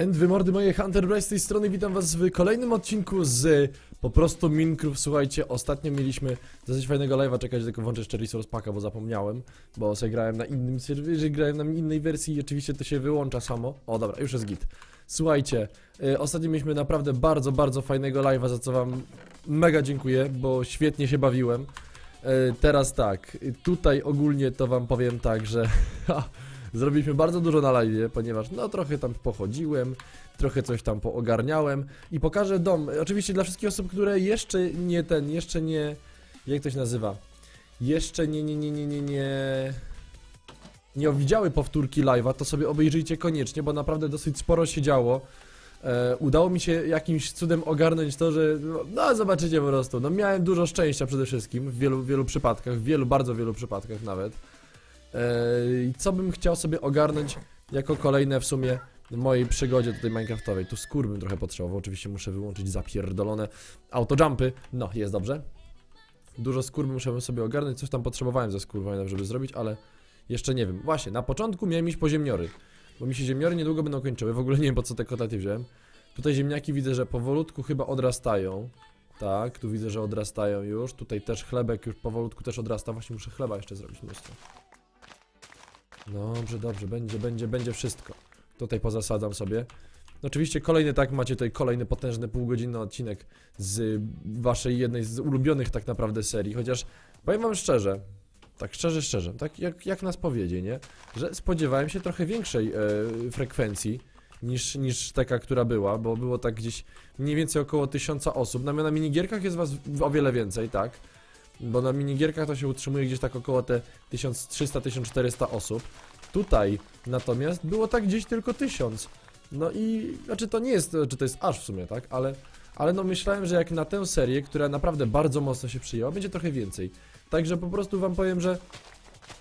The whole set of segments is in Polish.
And wy mordy moje, Hunter Bryce z tej strony, witam was w kolejnym odcinku z po prostu Minecraft. Słuchajcie, ostatnio mieliśmy dosyć fajnego live'a, czekać tylko włączę jeszcze Resource Packa, bo zapomniałem, bo sobie grałem na innym serwerze, grałem na innej wersji i oczywiście to się wyłącza samo. O dobra, już jest git. Słuchajcie, y, ostatnio mieliśmy naprawdę bardzo, bardzo fajnego live'a, za co wam mega dziękuję, bo świetnie się bawiłem. Y, teraz tak, y, tutaj ogólnie to wam powiem tak, że Zrobiliśmy bardzo dużo na live, ponieważ no trochę tam pochodziłem, trochę coś tam poogarniałem i pokażę dom. Oczywiście dla wszystkich osób, które jeszcze nie ten, jeszcze nie. Jak to się nazywa? Jeszcze nie, nie, nie, nie, nie, nie. Nie widziały powtórki live'a, to sobie obejrzyjcie koniecznie, bo naprawdę dosyć sporo się działo. E, udało mi się jakimś cudem ogarnąć to, że. No, no zobaczycie po prostu. No miałem dużo szczęścia przede wszystkim w wielu, wielu przypadkach, w wielu, bardzo wielu przypadkach nawet. I co bym chciał sobie ogarnąć jako kolejne w sumie w mojej przygodzie tutaj minecraftowej. Tu skór bym trochę potrzebował, oczywiście muszę wyłączyć zapierdolone autojumpy. No, jest dobrze. Dużo skór musiałbym sobie ogarnąć, coś tam potrzebowałem ze skór, pamiętam, żeby zrobić, ale jeszcze nie wiem. Właśnie, na początku miałem iść po ziemniory, bo mi się ziemniory niedługo będą kończyły, w ogóle nie wiem po co te kotlety wziąłem. Tutaj ziemniaki widzę, że powolutku chyba odrastają. Tak, tu widzę, że odrastają już. Tutaj też chlebek już powolutku też odrasta. Właśnie muszę chleba jeszcze zrobić mnóstwo. Dobrze, dobrze, będzie, będzie, będzie wszystko. Tutaj pozasadzam sobie. Oczywiście kolejny tak, macie tutaj kolejny potężny półgodzinny odcinek z waszej jednej z ulubionych tak naprawdę serii, chociaż powiem wam szczerze, tak szczerze, szczerze, tak jak, jak na spowiedzi, nie? Że spodziewałem się trochę większej e, frekwencji niż, niż taka, która była, bo było tak gdzieś mniej więcej około tysiąca osób. Na, na minigierkach jest was o wiele więcej, tak? Bo na minigierkach to się utrzymuje gdzieś tak około te 1300-1400 osób. Tutaj natomiast było tak gdzieś tylko 1000. No i znaczy to nie jest, czy to jest aż w sumie, tak? Ale, ale no myślałem, że jak na tę serię, która naprawdę bardzo mocno się przyjęła, będzie trochę więcej. Także po prostu wam powiem, że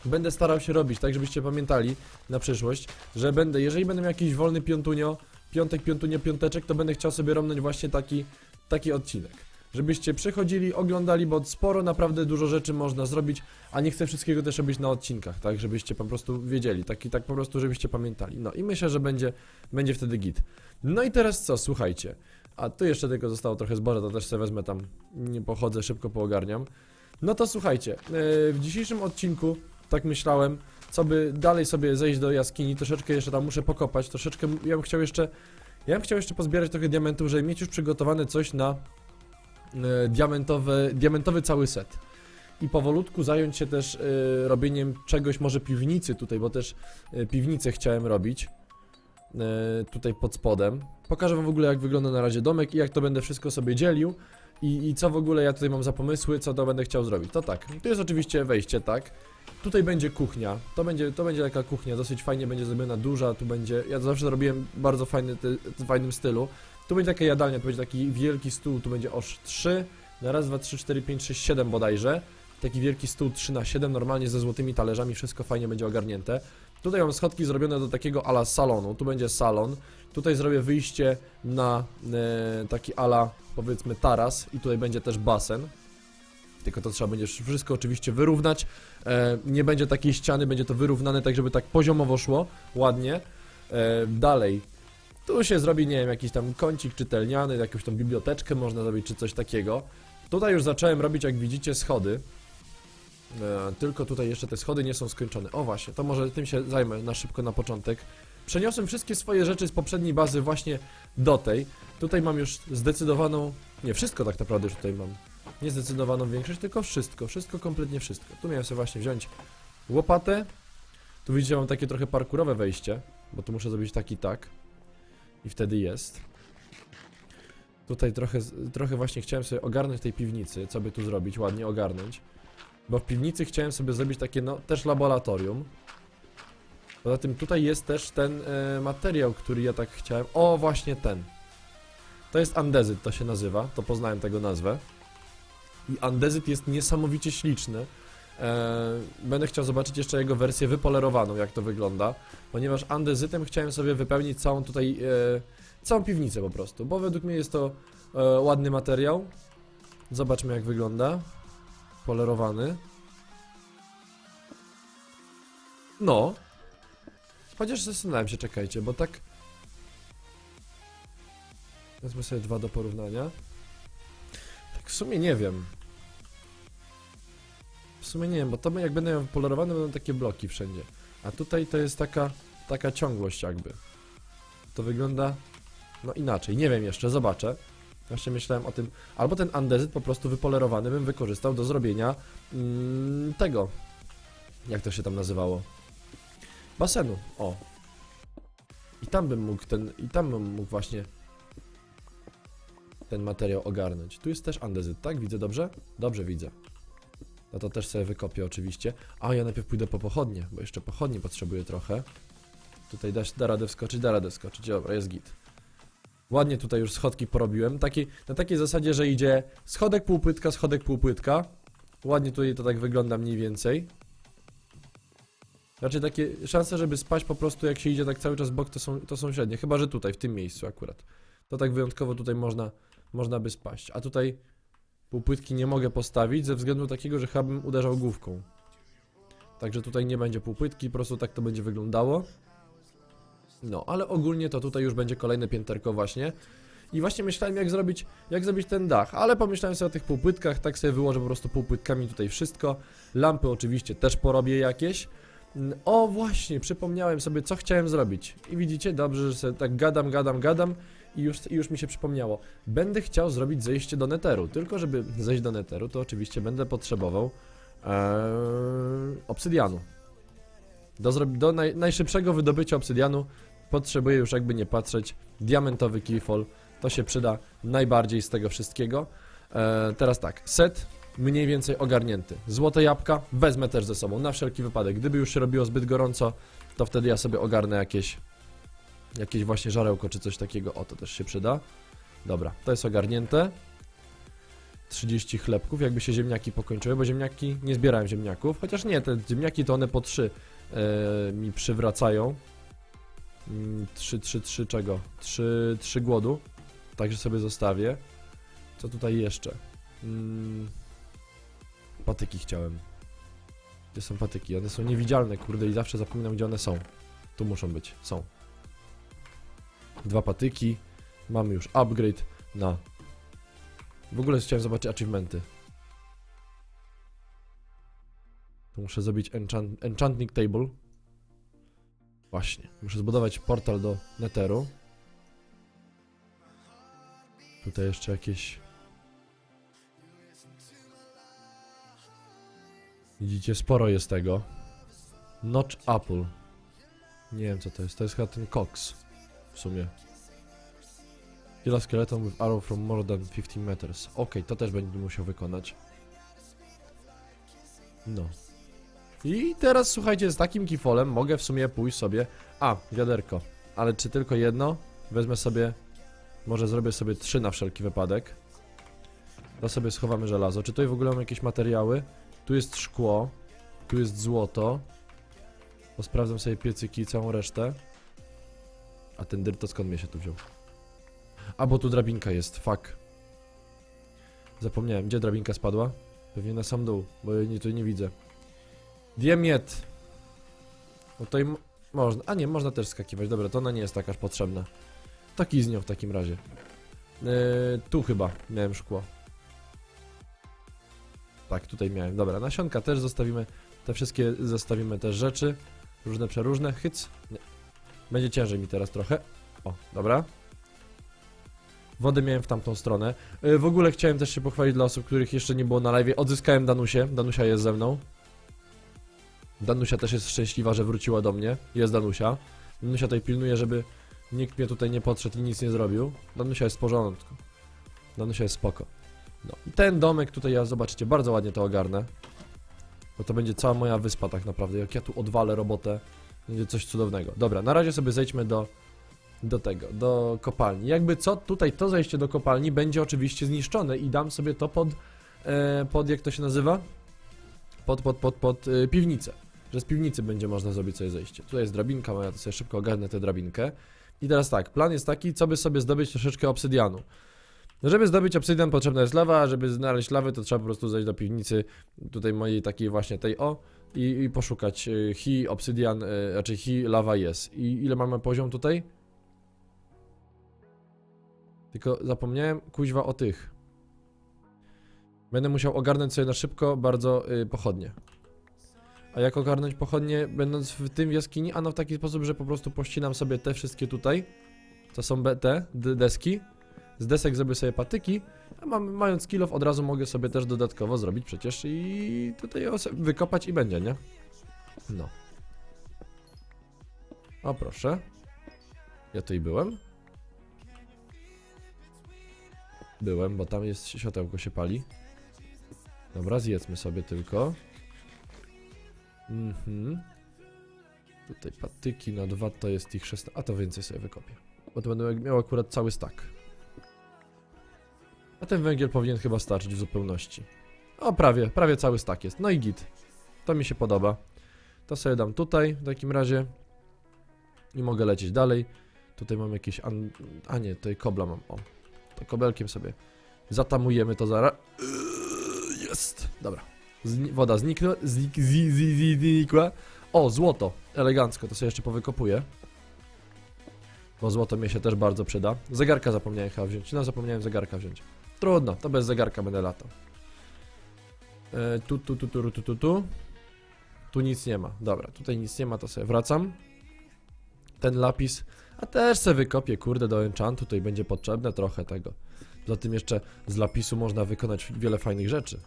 będę starał się robić, tak żebyście pamiętali na przyszłość, że będę, jeżeli będę miał jakiś wolny piątunio, piątek, piątunio, piąteczek, to będę chciał sobie romnąć właśnie taki, taki odcinek. Żebyście przychodzili, oglądali, bo sporo naprawdę dużo rzeczy można zrobić, a nie chcę wszystkiego też robić na odcinkach, tak, żebyście po prostu wiedzieli, tak i tak po prostu, żebyście pamiętali. No i myślę, że będzie, będzie wtedy git. No i teraz co, słuchajcie, a tu jeszcze tylko zostało trochę zboża, to też sobie wezmę tam, nie pochodzę, szybko poogarniam. No to słuchajcie, yy, w dzisiejszym odcinku, tak myślałem, co by dalej sobie zejść do jaskini, troszeczkę jeszcze tam muszę pokopać, troszeczkę, ja bym chciał jeszcze, ja bym chciał jeszcze pozbierać trochę diamentów, żeby mieć już przygotowane coś na e, diamentowy, diamentowy cały set. I powolutku zająć się też e, robieniem czegoś, może piwnicy tutaj, bo też e, piwnicę chciałem robić. E, tutaj pod spodem. Pokażę wam w ogóle jak wygląda na razie domek i jak to będę wszystko sobie dzielił. I, I co w ogóle ja tutaj mam za pomysły, co to będę chciał zrobić. To tak, tu jest oczywiście wejście, tak. Tutaj będzie kuchnia. To będzie, to będzie taka kuchnia, dosyć fajnie będzie zrobiona, duża. Tu będzie. Ja to zawsze robiłem bardzo fajny, ty, w fajnym stylu. Tu będzie taka jadalnia, tu będzie taki wielki stół, tu będzie aż 3, na raz, dwa, trzy, cztery, pięć, sześć, siedem bodajże. Taki wielki stół 3 na 7 normalnie ze złotymi talerzami, wszystko fajnie będzie ogarnięte. Tutaj mam schodki zrobione do takiego ala salonu, tu będzie salon. Tutaj zrobię wyjście na e, taki ala, powiedzmy, taras i tutaj będzie też basen. Tylko to trzeba będzie wszystko oczywiście wyrównać. E, nie będzie takiej ściany, będzie to wyrównane tak, żeby tak poziomowo szło, ładnie. E, dalej, tu się zrobi, nie wiem, jakiś tam kącik czytelniany, jakąś tam biblioteczkę można zrobić, czy coś takiego. Tutaj już zacząłem robić, jak widzicie, schody. E, tylko tutaj jeszcze te schody nie są skończone. O właśnie, to może tym się zajmę na szybko na początek. Przeniosłem wszystkie swoje rzeczy z poprzedniej bazy właśnie do tej. Tutaj mam już zdecydowaną... Nie, wszystko tak naprawdę już tutaj mam. Nie zdecydowaną większość, tylko wszystko. Wszystko, kompletnie wszystko. Tu miałem sobie właśnie wziąć łopatę. Tu widzicie, mam takie trochę parkurowe wejście, bo tu muszę zrobić tak i tak. I wtedy jest. Tutaj trochę, trochę właśnie chciałem sobie ogarnąć tej piwnicy, co by tu zrobić, ładnie ogarnąć. Bo w piwnicy chciałem sobie zrobić takie, no, też laboratorium. Poza tym tutaj jest też ten e, materiał, który ja tak chciałem. O, właśnie ten. To jest andezyt, to się nazywa, to poznałem tego nazwę. I andezyt jest niesamowicie śliczny. E, będę chciał zobaczyć jeszcze jego wersję wypolerowaną, jak to wygląda. Ponieważ andezytem chciałem sobie wypełnić całą tutaj, e, całą piwnicę po prostu. Bo według mnie jest to e, ładny materiał. Zobaczmy jak wygląda. Polerowany. No. Chociaż zastanawiam się, czekajcie, bo tak Wezmę sobie dwa do porównania. Tak w sumie nie wiem. W sumie nie wiem, bo to jak będą polerowane, będą takie bloki wszędzie. A tutaj to jest taka, taka ciągłość jakby. To wygląda no inaczej. Nie wiem jeszcze, zobaczę. Właśnie myślałem o tym. Albo ten andezyt po prostu wypolerowany bym wykorzystał do zrobienia mm, tego. Jak to się tam nazywało? Basenu. O. I tam bym mógł ten. I tam bym mógł właśnie ten materiał ogarnąć. Tu jest też andezyt, tak? Widzę dobrze? Dobrze widzę. No to też sobie wykopię oczywiście. A ja najpierw pójdę po pochodnie, bo jeszcze pochodnie potrzebuję trochę. Tutaj da, da radę wskoczyć, da radę wskoczyć. Dobra, jest git. Ładnie tutaj już schodki porobiłem. Taki, na takiej zasadzie, że idzie schodek półpłytka, schodek półpłytka. Ładnie tutaj to tak wygląda mniej więcej. Raczej takie szanse, żeby spaść po prostu jak się idzie tak cały czas bok, to są, to są średnie. Chyba, że tutaj, w tym miejscu akurat. To tak wyjątkowo tutaj można, można by spaść. A tutaj półpłytki nie mogę postawić ze względu takiego, że chyba bym uderzał główką. Także tutaj nie będzie półpłytki, po prostu tak to będzie wyglądało. No, ale ogólnie to tutaj już będzie kolejne pięterko właśnie. I właśnie myślałem jak zrobić, jak zrobić ten dach, ale pomyślałem sobie o tych półpłytkach, tak sobie wyłożę po prostu półpłytkami tutaj wszystko. Lampy oczywiście też porobię jakieś. O właśnie, przypomniałem sobie co chciałem zrobić. I widzicie, dobrze, że sobie tak gadam, gadam, gadam i już, i już mi się przypomniało. Będę chciał zrobić zejście do neteru, tylko żeby zejść do neteru, to oczywiście będę potrzebował ee, obsydianu. Do, do naj, najszybszego wydobycia obsydianu potrzebuję już jakby nie patrzeć diamentowy keyfall. To się przyda najbardziej z tego wszystkiego. E, teraz tak, set mniej więcej ogarnięty. Złote jabłka wezmę też ze sobą na wszelki wypadek. Gdyby już się robiło zbyt gorąco, to wtedy ja sobie ogarnę jakieś jakieś właśnie żarełko czy coś takiego. O, to też się przyda. Dobra, to jest ogarnięte. 30 chlebków, jakby się ziemniaki pokończyły, bo ziemniaki, nie zbierałem ziemniaków, chociaż nie, te ziemniaki to one po 3 e, mi przywracają. 3, 3, 3 czego? 3, 3 głodu. Także sobie zostawię. Co tutaj jeszcze? Mm, patyki chciałem. Gdzie są patyki? One są niewidzialne, kurde, i zawsze zapominam, gdzie one są. Tu muszą być. Są. Dwa patyki. Mamy już upgrade na... W ogóle chciałem zobaczyć achievementy. Tu muszę zrobić enchant, enchanting table. Właśnie. Muszę zbudować portal do Netheru. Tutaj jeszcze jakieś... Widzicie, sporo jest tego. Notch Apple. Nie wiem co to jest. To jest chyba ten Cox. W sumie. Kill a skeleton with arrow from more than 15 meters. Ok, to też będę musiał wykonać. No. I teraz słuchajcie, z takim kifolem mogę w sumie pójść sobie. A, wiaderko. Ale czy tylko jedno? Wezmę sobie. Może zrobię sobie trzy na wszelki wypadek. To sobie schowamy żelazo. Czy tutaj w ogóle mam jakieś materiały? Tu jest szkło. Tu jest złoto. To sprawdzam sobie piecyki i całą resztę. A ten dyrt to skąd mnie się tu wziął? A bo tu drabinka jest, fuck. Zapomniałem, gdzie drabinka spadła? Pewnie na sam dół, bo ja nie, tu nie widzę. Diemiet. No to im można. A nie, można też skakiwać. Dobra, to ona nie jest taka potrzebna. Taki z nią w takim razie. Yy, tu chyba miałem szkło. Tak, tutaj miałem. Dobra, nasionka też zostawimy. Te wszystkie zostawimy też rzeczy. Różne, przeróżne. Hyc. Nie. Będzie ciężej mi teraz trochę. O, dobra. Wodę miałem w tamtą stronę. Yy, w ogóle chciałem też się pochwalić dla osób, których jeszcze nie było na live. Odzyskałem Danusię. Danusia jest ze mną. Danusia też jest szczęśliwa, że wróciła do mnie. Jest Danusia. Danusia tutaj pilnuje, żeby nikt mnie tutaj nie podszedł i nic nie zrobił. Danusia jest w porządku. Danusia jest spoko. No i ten domek tutaj, ja zobaczycie, bardzo ładnie to ogarnę. Bo to będzie cała moja wyspa tak naprawdę. Jak ja tu odwalę robotę, będzie coś cudownego. Dobra, na razie sobie zejdźmy do, do tego, do kopalni. Jakby co, tutaj to zejście do kopalni będzie oczywiście zniszczone i dam sobie to pod, e, pod jak to się nazywa? Pod, pod, pod, pod e, piwnicę. Że z piwnicy będzie można zrobić sobie zejście. Tutaj jest drabinka moja, to sobie szybko ogarnę tę drabinkę. I teraz tak, plan jest taki, co by sobie zdobyć troszeczkę obsydianu. No żeby zdobyć obsydian potrzebna jest lawa, a żeby znaleźć lawę to trzeba po prostu zejść do piwnicy tutaj mojej takiej właśnie tej o i, i poszukać y, hi, obsydian, y, raczej hi, lawa jest. I ile mamy poziom tutaj? Tylko zapomniałem kuźwa o tych. Będę musiał ogarnąć sobie na szybko bardzo y, pochodnie. A jak ogarnąć pochodnie, będąc w tym jaskini? Ano w taki sposób, że po prostu pościnam sobie te wszystkie tutaj. To są te deski. Z desek zrobię sobie patyki. A mam, mając kilof od razu mogę sobie też dodatkowo zrobić przecież i tutaj wykopać i będzie, nie? No. O proszę. Ja tutaj byłem? Byłem, bo tam jest światełko się pali. Dobra, zjedzmy sobie tylko. Mhm. Tutaj patyki na dwa to jest ich 16. A to więcej sobie wykopię. Bo to będę miał akurat cały stack. A ten węgiel powinien chyba starczyć w zupełności. O, prawie, prawie cały stack jest. No i git. To mi się podoba. To sobie dam tutaj w takim razie. I mogę lecieć dalej. Tutaj mam jakieś. An... A nie, tutaj kobla mam. O. To kobelkiem sobie zatamujemy to zaraz. Jest. Dobra. Zni woda zniknęła. Znik zi zi zi znikła. O, złoto. Elegancko. To sobie jeszcze powykopuję. Bo złoto mi się też bardzo przyda. Zegarka zapomniałem chyba wziąć. No, zapomniałem zegarka wziąć. Trudno, to bez zegarka będę latał. E, tu, tu, tu, tu, tu, tu, tu. Tu nic nie ma. Dobra, tutaj nic nie ma, to sobie wracam. Ten lapis. A też se wykopię, kurde, do enchantu. Tutaj będzie potrzebne trochę tego. Poza tym jeszcze z lapisu można wykonać wiele fajnych rzeczy.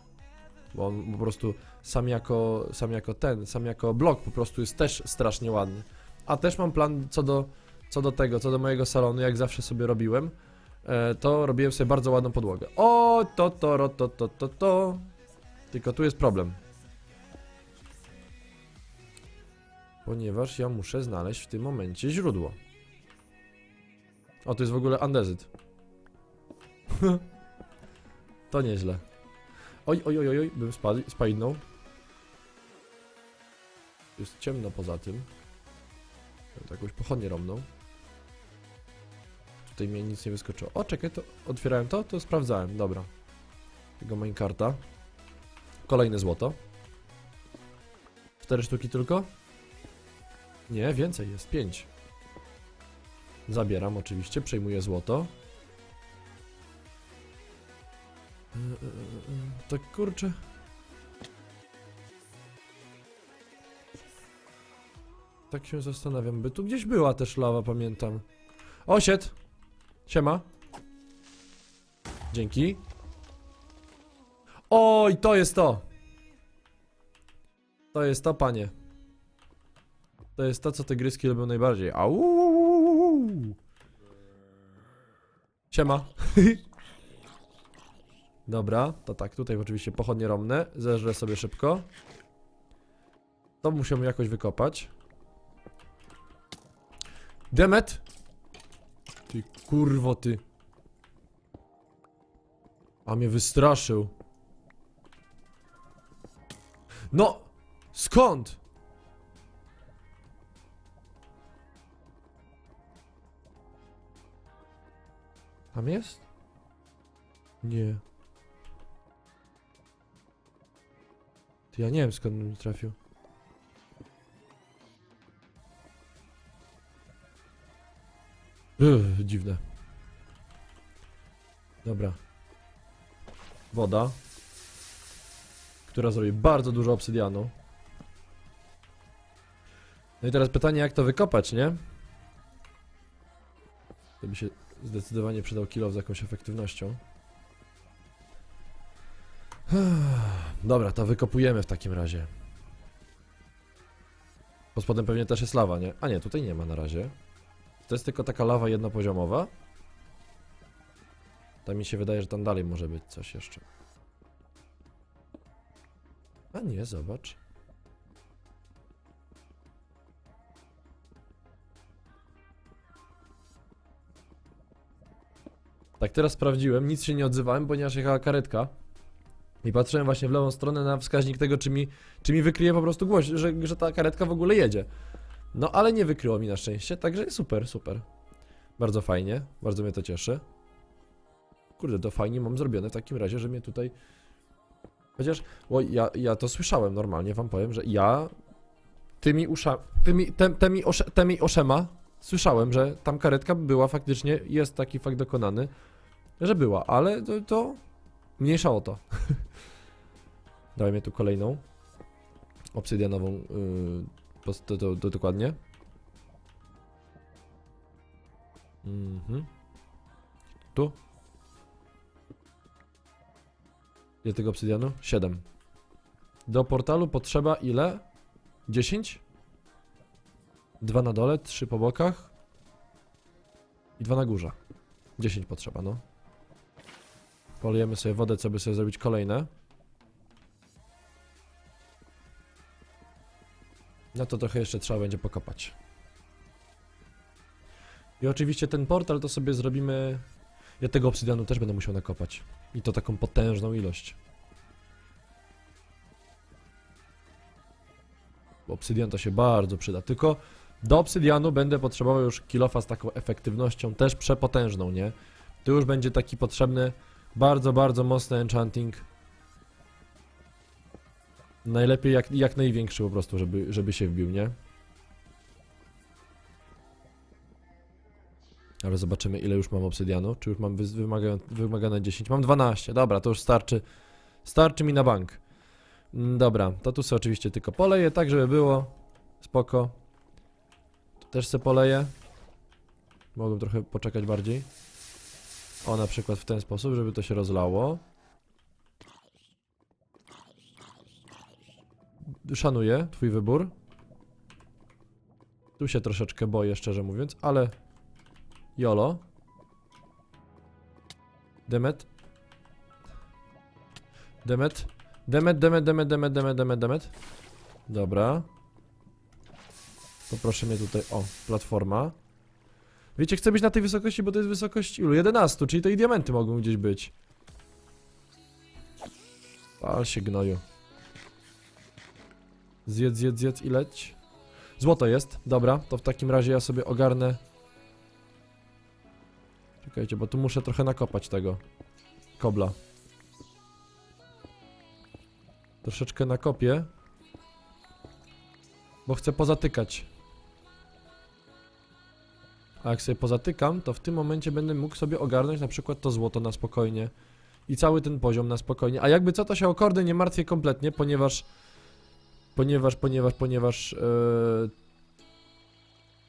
Bo on po prostu sam jako, sam jako ten, sam jako blok po prostu jest też strasznie ładny. A też mam plan co do, co do tego, co do mojego salonu, jak zawsze sobie robiłem. E, to robiłem sobie bardzo ładną podłogę. O, to, to, ro, to, to, to, to. Tylko tu jest problem. Ponieważ ja muszę znaleźć w tym momencie źródło. O, to jest w ogóle andezyt. to nieźle. Oj, oj, oj, oj, bym spadł, spajdnął. Jest ciemno poza tym. Jakąś pochodnię romną. Tutaj mnie nic nie wyskoczyło. O, czekaj, to otwierałem to, to sprawdzałem, dobra. Tego minecarta. Kolejne złoto. Cztery sztuki tylko? Nie, więcej jest, pięć. Zabieram oczywiście, przejmuję złoto. Yy, yy, yy, Tak kurczę. Tak się zastanawiam, by tu gdzieś była też lawa, pamiętam. Osied! Siema. Dzięki. Oj, to jest to! To jest to, panie. To jest to, co te gryski lubią najbardziej. Au! Siema. Dobra, to tak, tutaj oczywiście pochodnie romne. Zeżrę sobie szybko. To musimy jakoś wykopać. Demet! Ty ty. A mnie wystraszył. No! Skąd? Tam jest? Nie. Ty ja nie wiem skąd mi trafił. Ugh, dziwne. Dobra. Woda. Która zrobi bardzo dużo obsydianu. No i teraz pytanie, jak to wykopać, nie? To by się zdecydowanie przydał kilo z jakąś efektywnością. Dobra, to wykopujemy w takim razie. Pod spodem pewnie też jest lawa, nie? A nie, tutaj nie ma na razie. To jest tylko taka lawa jednopoziomowa. To mi się wydaje, że tam dalej może być coś jeszcze. A nie, zobacz. Tak, teraz sprawdziłem, nic się nie odzywałem, ponieważ jechała karetka. I patrzyłem właśnie w lewą stronę na wskaźnik tego, czy mi, czy mi wykryje po prostu głoś, że, że ta karetka w ogóle jedzie. No ale nie wykryło mi na szczęście, także super, super. Bardzo fajnie, bardzo mnie to cieszy. Kurde, to fajnie mam zrobione w takim razie, że mnie tutaj... Chociaż, o, ja, ja to słyszałem normalnie, wam powiem, że ja tymi usza... tymi, tem, temi, osze, temi oszema słyszałem, że tam karetka była faktycznie, jest taki fakt dokonany. że była, ale to, to mniejsza o to. Dajmy tu kolejną obsydianową, yy, to, to, to dokładnie. Mhm. Tu. Ile tego obsydianu? 7. Do portalu potrzeba ile? 10? Dwa na dole, trzy po bokach. I dwa na górze. 10 potrzeba, no. Polejemy sobie wodę, co by sobie zrobić kolejne. No to trochę jeszcze trzeba będzie pokopać. I oczywiście ten portal to sobie zrobimy... Ja tego obsydianu też będę musiał nakopać. I to taką potężną ilość. Bo obsydian to się bardzo przyda. Tylko do obsydianu będę potrzebował już kilofa z taką efektywnością też przepotężną, nie? Tu już będzie taki potrzebny bardzo, bardzo mocny enchanting. Najlepiej jak, jak największy po prostu, żeby, żeby się wbił, nie? Ale zobaczymy ile już mam obsydianu. Czy już mam wymagane 10? Mam 12. Dobra, to już starczy. Starczy mi na bank. Mm, Dobra, to tu sobie oczywiście tylko poleję, tak żeby było. Spoko. Tu też se poleję. Mogłem trochę poczekać bardziej. O, na przykład w ten sposób, żeby to się rozlało. Szanuję twój wybór. Tu się troszeczkę boję, szczerze mówiąc, ale... Jolo. Demet. Demet. Demet, demet, demet, demet, demet, demet, demet. Dobra. Poproszę mnie tutaj, o, platforma. Wiecie, chcę być na tej wysokości, bo to jest wysokość ilu? 11, czyli to i diamenty mogą gdzieś być. Pal się gnoju. Zjedz, zjedz, zjedz i leć. Złoto jest, dobra, to w takim razie ja sobie ogarnę. Czekajcie, bo tu muszę trochę nakopać tego. Kobla. Troszeczkę nakopię. Bo chcę pozatykać. A jak sobie pozatykam, to w tym momencie będę mógł sobie ogarnąć na przykład to złoto na spokojnie. I cały ten poziom na spokojnie. A jakby co, to się o kordy nie martwię kompletnie, ponieważ... Ponieważ, ponieważ, ponieważ... Yy,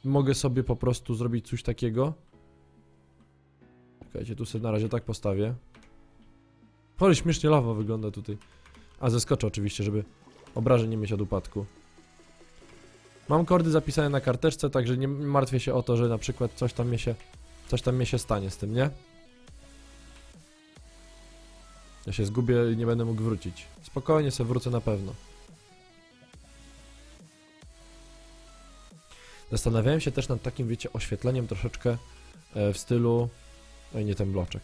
mogę sobie po prostu zrobić coś takiego. Czekajcie, tu sobie na razie tak postawię. Ale śmiesznie lawa wygląda tutaj. A zeskoczę oczywiście, żeby obrażeń nie mieć od upadku. Mam kordy zapisane na karteczce, także nie martwię się o to, że na przykład coś tam mnie się, coś tam mnie się stanie z tym, nie? Ja się zgubię i nie będę mógł wrócić. Spokojnie sobie wrócę na pewno. Zastanawiałem się też nad takim, wiecie, oświetleniem troszeczkę e, w stylu... Oj, nie ten bloczek.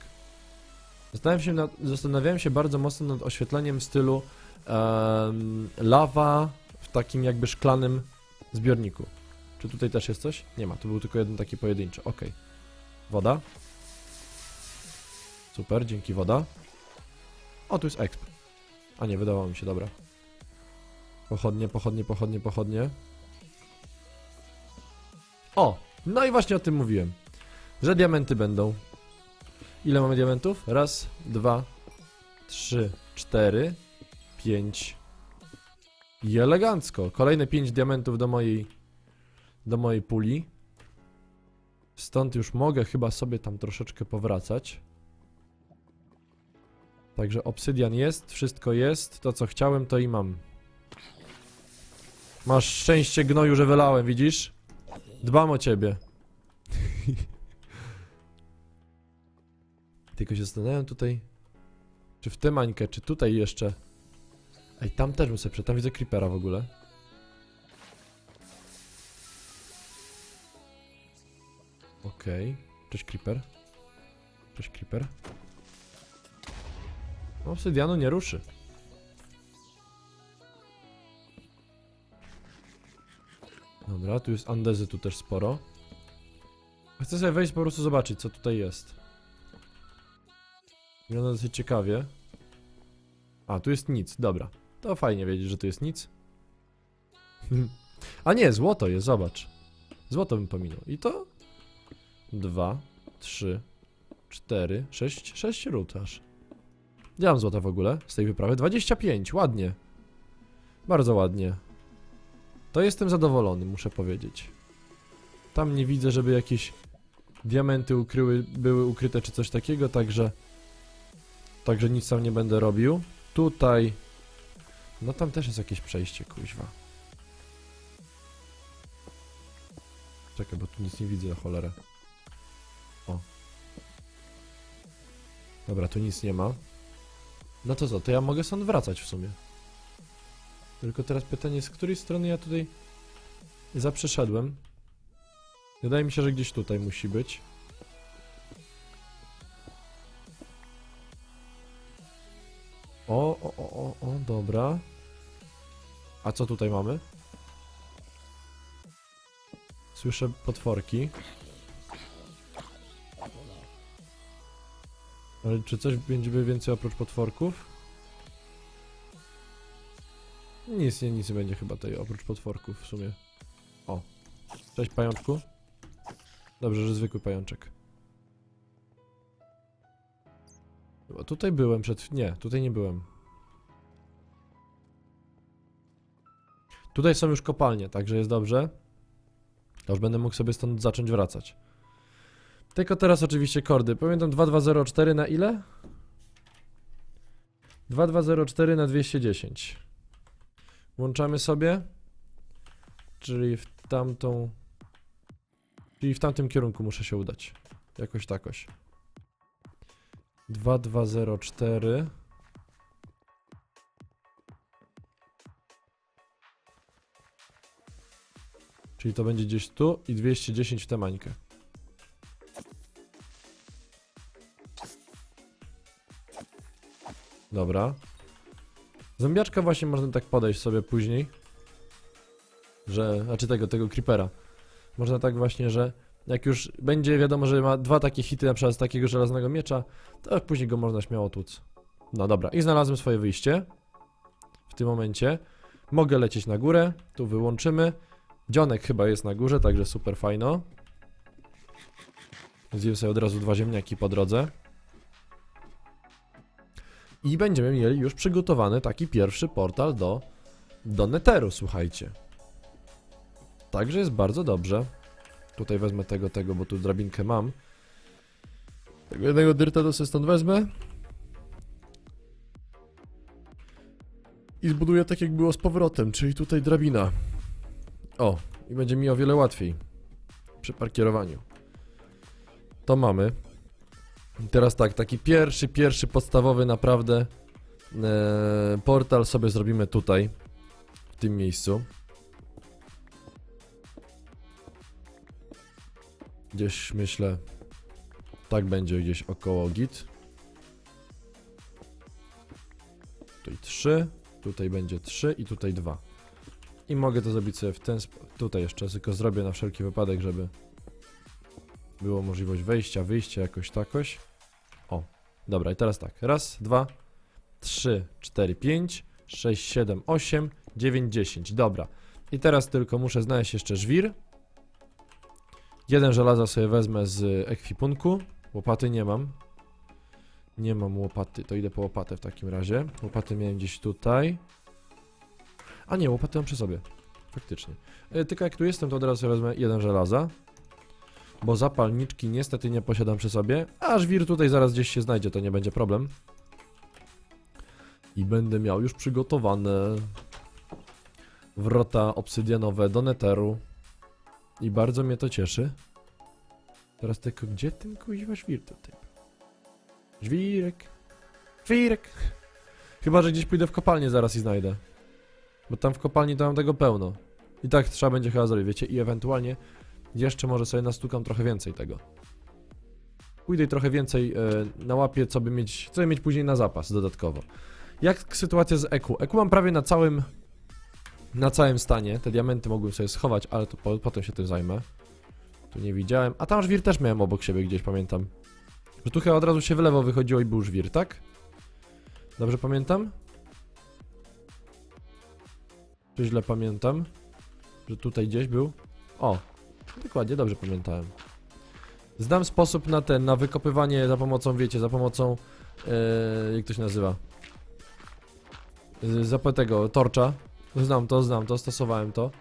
Zastanawiałem się, nad, zastanawiałem się bardzo mocno nad oświetleniem w stylu em, lawa w takim jakby szklanym zbiorniku. Czy tutaj też jest coś? Nie ma, tu był tylko jeden taki pojedynczy. Ok. Woda. Super, dzięki woda. O, tu jest exp. A nie, wydawało mi się, dobra. Pochodnie, pochodnie, pochodnie, pochodnie. O! No i właśnie o tym mówiłem. Że diamenty będą. Ile mamy diamentów? Raz, dwa, trzy, cztery, pięć. I elegancko. Kolejne pięć diamentów do mojej do mojej puli. Stąd już mogę chyba sobie tam troszeczkę powracać. Także obsydian jest, wszystko jest. To co chciałem, to i mam. Masz szczęście gnoju, że wylałem, widzisz? Dbam o ciebie. Tylko się zastanawiam tutaj, czy w tę mańkę, czy tutaj jeszcze. Ej, tam też bym sobie tam widzę creepera w ogóle. Okej, cześć creeper. Cześć creeper. No, Obsydianu nie ruszy. Dobra, tu jest andezy tu też sporo. Chcę sobie wejść po prostu zobaczyć, co tutaj jest. Wygląda dosyć ciekawie. A, tu jest nic, dobra. To fajnie wiedzieć, że tu jest nic. A nie, złoto jest, zobacz. Złoto bym pominął. I to... Dwa, trzy, 4, 6, 6 ród aż. Mam złota w ogóle z tej wyprawy. 25, ładnie. Bardzo ładnie. To jestem zadowolony, muszę powiedzieć. Tam nie widzę, żeby jakieś diamenty ukryły, były ukryte czy coś takiego, także także nic tam nie będę robił. Tutaj no tam też jest jakieś przejście, kuźwa. Czekaj, bo tu nic nie widzę, cholera. O. Dobra, tu nic nie ma. No to co, to ja mogę stąd wracać w sumie. Tylko teraz pytanie, z której strony ja tutaj zaprzeszedłem. Wydaje mi się, że gdzieś tutaj musi być. O, o, o, o, o, dobra. A co tutaj mamy? Słyszę potworki. Ale czy coś będzie więcej oprócz potworków? Nic, nie, nic nie będzie chyba tej oprócz potworków w sumie. O. Cześć pajączku. Dobrze, że zwykły pajączek. Chyba tutaj byłem przed... Nie, tutaj nie byłem. Tutaj są już kopalnie, także jest dobrze. To już będę mógł sobie stąd zacząć wracać. Tylko teraz oczywiście kordy. Pamiętam 2204 na ile? 2204 na 210. Włączamy sobie. Czyli w tamtą... Czyli w tamtym kierunku muszę się udać. Jakoś takoś. 2204 Czyli to będzie gdzieś tu i 210 w tę mańkę. Dobra. Zombiaczka właśnie można tak podejść sobie później. Że, znaczy tego, tego creepera. Można tak właśnie, że jak już będzie wiadomo, że ma dwa takie hity na przykład z takiego żelaznego miecza, to później go można śmiało tłuc. No dobra, i znalazłem swoje wyjście. W tym momencie. Mogę lecieć na górę, tu wyłączymy. Dzionek chyba jest na górze, także super fajno. Zjem sobie od razu dwa ziemniaki po drodze. I będziemy mieli już przygotowany taki pierwszy portal do, do Netheru, słuchajcie. Także jest bardzo dobrze. Tutaj wezmę tego, tego, bo tu drabinkę mam. Tego jednego dyrta to stąd wezmę. I zbuduję tak jak było z powrotem, czyli tutaj drabina. O, i będzie mi o wiele łatwiej przy parkierowaniu. To mamy. Teraz tak, taki pierwszy, pierwszy podstawowy naprawdę e, portal sobie zrobimy tutaj, w tym miejscu. Gdzieś myślę, tak będzie gdzieś około git. Tutaj 3, tutaj będzie 3 i tutaj 2. I mogę to zrobić sobie w ten sposób. Tutaj jeszcze tylko zrobię na wszelki wypadek, żeby było możliwość wejścia, wyjścia jakoś takoś. Dobra, i teraz tak. Raz, dwa, trzy, cztery, pięć, sześć, siedem, osiem, dziewięć, dziesięć. Dobra. I teraz tylko muszę znaleźć jeszcze żwir. Jeden żelaza sobie wezmę z ekwipunku. Łopaty nie mam. Nie mam łopaty, to idę po łopatę w takim razie. Łopaty miałem gdzieś tutaj. A nie, łopaty mam przy sobie. Faktycznie. E, tylko jak tu jestem, to od razu wezmę jeden żelaza. Bo zapalniczki niestety nie posiadam przy sobie. A żwir tutaj zaraz gdzieś się znajdzie, to nie będzie problem. I będę miał już przygotowane wrota obsydianowe do neteru. I bardzo mnie to cieszy. Teraz tylko, gdzie ten kuźwa żwir tutaj? Żwirek. Żwirek. Chyba, że gdzieś pójdę w kopalnię zaraz i znajdę. Bo tam w kopalni to mam tego pełno. I tak trzeba będzie chyba zrobić, wiecie? I ewentualnie jeszcze może sobie nastukam trochę więcej tego. Pójdę i trochę więcej e, na łapie, co by mieć, co by mieć później na zapas dodatkowo. Jak sytuacja z EQ? EQ mam prawie na całym na całym stanie. Te diamenty mogłem sobie schować, ale to po, potem się tym zajmę. Tu nie widziałem. A tam żwir też miałem obok siebie gdzieś, pamiętam. Że tu chyba od razu się w lewo wychodziło i był żwir, tak? Dobrze pamiętam? Czy źle pamiętam? Że tutaj gdzieś był? O, dokładnie, dobrze pamiętałem. Znam sposób na ten, na wykopywanie za pomocą, wiecie, za pomocą, e, jak to się nazywa? Z- Za tego, torcza. Znam to, znam to, stosowałem to.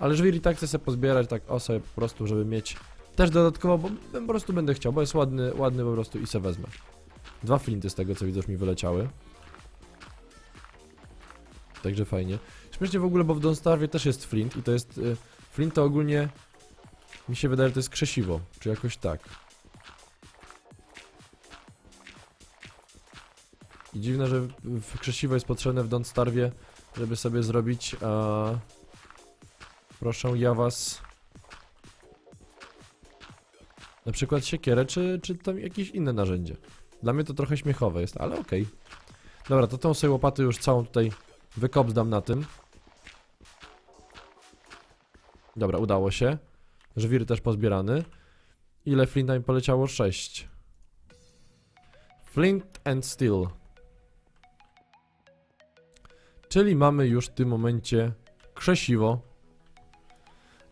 Ale żwir i tak chcę sobie pozbierać, tak o sobie po prostu, żeby mieć też dodatkowo, bo po prostu będę chciał, bo jest ładny, ładny po prostu i se wezmę. Dwa flinty z tego, co widzę, już mi wyleciały. Także fajnie. Śmiesznie w ogóle, bo w Donstarwie też jest flint i to jest... Y, flint to ogólnie... Mi się wydaje, że to jest krzesiwo, czy jakoś tak. I dziwne, że krzesiwo jest potrzebne w Donstarwie, żeby sobie zrobić, a... Proszę ja was... Na przykład siekierę, czy, czy tam jakieś inne narzędzie. Dla mnie to trochę śmiechowe jest, ale okej. Dobra, to tą sobie łopatę już całą tutaj wykopzdam na tym. Dobra, udało się. Żwir też pozbierany. Ile flinta mi poleciało? 6. Flint and steel. Czyli mamy już w tym momencie krzesiwo.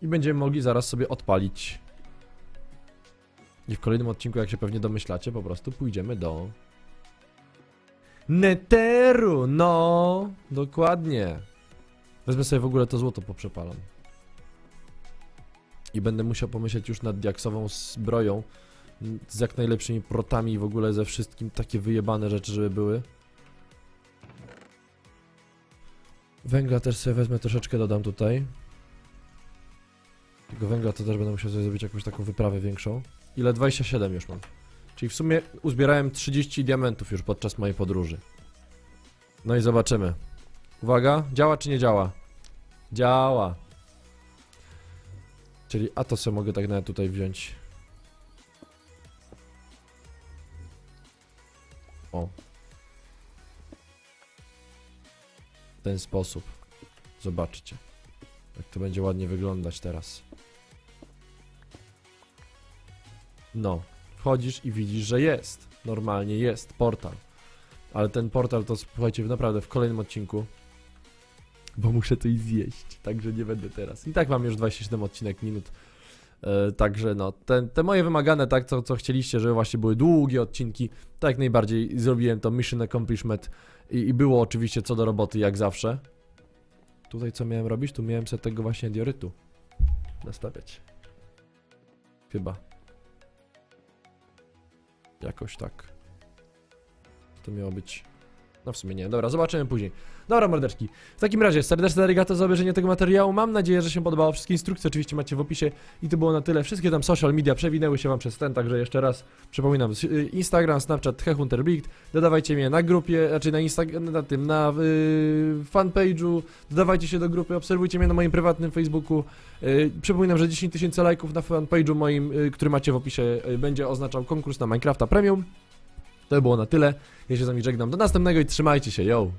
I będziemy mogli zaraz sobie odpalić. I w kolejnym odcinku, jak się pewnie domyślacie, po prostu pójdziemy do... Neteru! No! Dokładnie. Wezmę sobie w ogóle to złoto poprzepalam. I będę musiał pomyśleć już nad diaksową zbroją. Z jak najlepszymi protami i w ogóle ze wszystkim. Takie wyjebane rzeczy, żeby były. Węgla też sobie wezmę troszeczkę, dodam tutaj. Tego węgla to też będę musiał sobie zrobić jakąś taką wyprawę większą. Ile? 27 już mam. Czyli w sumie uzbierałem 30 diamentów już podczas mojej podróży. No i zobaczymy. Uwaga, działa czy nie działa? Działa. Czyli, a to sobie mogę tak nawet tutaj wziąć. O. W ten sposób. Zobaczcie. Jak to będzie ładnie wyglądać teraz. No. Wchodzisz i widzisz, że jest. Normalnie jest portal. Ale ten portal to słuchajcie, naprawdę w kolejnym odcinku. Bo muszę coś zjeść, także nie będę teraz. I tak mam już 27 odcinek minut. E, także no, te, te moje wymagane, tak, co, co chcieliście, żeby właśnie były długie odcinki, tak najbardziej zrobiłem to mission accomplishment i, i było oczywiście co do roboty, jak zawsze. Tutaj co miałem robić? Tu miałem sobie tego właśnie diorytu nastawiać. Chyba. Jakoś tak. To miało być. No w sumie nie. Dobra, zobaczymy później. Dobra, mordeczki. W takim razie serdeczne arigato za obejrzenie tego materiału. Mam nadzieję, że się podobało. Wszystkie instrukcje oczywiście macie w opisie i to było na tyle. Wszystkie tam social media przewinęły się wam przez ten, także jeszcze raz przypominam. y, Instagram, Snapchat, Hehunterblikt. Dodawajcie mnie na grupie, znaczy na Instagram, na tym, na yy, fanpage'u. Dodawajcie się do grupy, obserwujcie mnie na moim prywatnym Facebooku. Yy, przypominam, że 10 tysięcy lajków na fanpage'u moim, yy, który macie w opisie, yy, będzie oznaczał konkurs na Minecrafta Premium. To by było na tyle. Ja się z wami żegnam. Do następnego i trzymajcie się, yo!